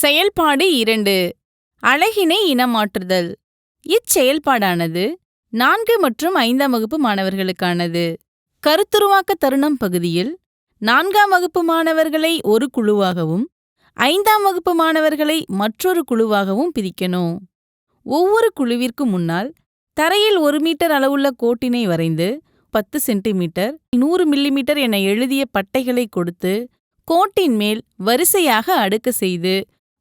செயல்பாடு இரண்டு. அழகினை இனமாற்றுதல். இச்செயல்பாடானது நான்கு மற்றும் ஐந்தாம் வகுப்பு மாணவர்களுக்கானது. கருத்துருவாக்க தருணம் பகுதியில் நான்காம் வகுப்பு மாணவர்களை ஒரு குழுவாகவும் ஐந்தாம் வகுப்பு மாணவர்களை மற்றொரு குழுவாகவும் பிரிக்கணும். ஒவ்வொரு குழுவிற்கு முன்னால் தரையில் ஒரு மீட்டர் அளவுள்ள கோட்டினை வரைந்து பத்து சென்டிமீட்டர் நூறு மில்லிமீட்டர் என எழுதிய பட்டைகளை கொடுத்து கோட்டின் மேல் வரிசையாக அடுக்க செய்து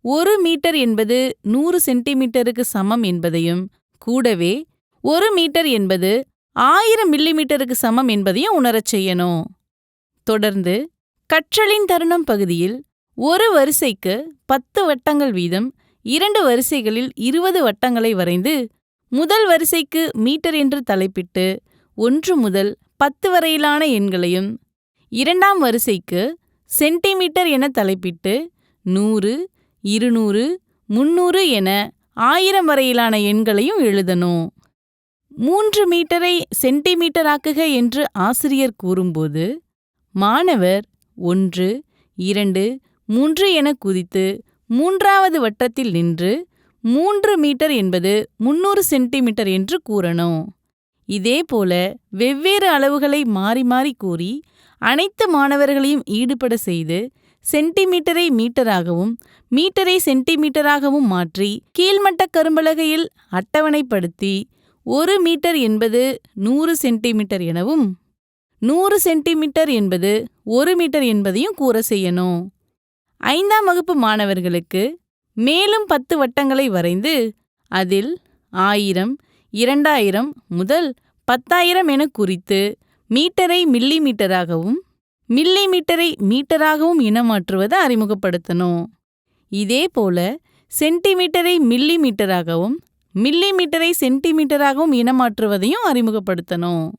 ஒரு மீட்டர் என்பது நூறு சென்டிமீட்டருக்கு சமம் என்பதையும் கூடவே ஒரு மீட்டர் என்பது ஆயிரம் மில்லிமீட்டருக்கு சமம் என்பதையும் உணரச் செய்யணும். தொடர்ந்து கற்றலின் தருணம் பகுதியில் ஒரு வரிசைக்கு பத்து வட்டங்கள் வீதம் இரண்டு வரிசைகளில் இருபது வட்டங்களை வரைந்து முதல் வரிசைக்கு மீட்டர் என்று தலைப்பிட்டு ஒன்று முதல் பத்து வரையிலான எண்களையும் இரண்டாம் வரிசைக்கு சென்டிமீட்டர் என தலைப்பிட்டு நூறு இருநூறு முன்னூறு என ஆயிரம் வரையிலான எண்களையும் எழுதணும் மூன்று மீட்டரை சென்டிமீட்டராக்குக என்று ஆசிரியர் கூறும்போது மாணவர் ஒன்று இரண்டு மூன்று என குதித்து மூன்றாவது வட்டத்தில் நின்று மூன்று மீட்டர் என்பது முன்னூறு சென்டிமீட்டர் என்று கூறணும் இதேபோல வெவ்வேறு அளவுகளை மாறி மாறி கூறி அனைத்து மாணவர்களையும் ஈடுபட செய்து சென்டிமீட்டரை மீட்டராகவும் மீட்டரை சென்டிமீட்டராகவும் மாற்றி கீழ்மட்ட கரும்பலகையில் அட்டவணைப்படுத்தி ஒரு மீட்டர் என்பது நூறு சென்டிமீட்டர் எனவும் நூறு சென்டிமீட்டர் என்பது ஒரு மீட்டர் என்பதையும் கூற செய்யணும். ஐந்தாம் வகுப்பு மாணவர்களுக்கு மேலும் பத்து வட்டங்களை வரைந்து அதில் ஆயிரம் இரண்டாயிரம் முதல் பத்தாயிரம் என குறித்து மீட்டரை மில்லி மீட்டராகவும் மில்லி மீட்டரை மீட்டராகவும் இனமாற்றுவதை அறிமுகப்படுத்தணும். இதேபோல சென்டிமீட்டரை மில்லி மீட்டராகவும் மில்லி மீட்டரை சென்டிமீட்டராகவும் இனமாற்றுவதையும் அறிமுகப்படுத்தணும்.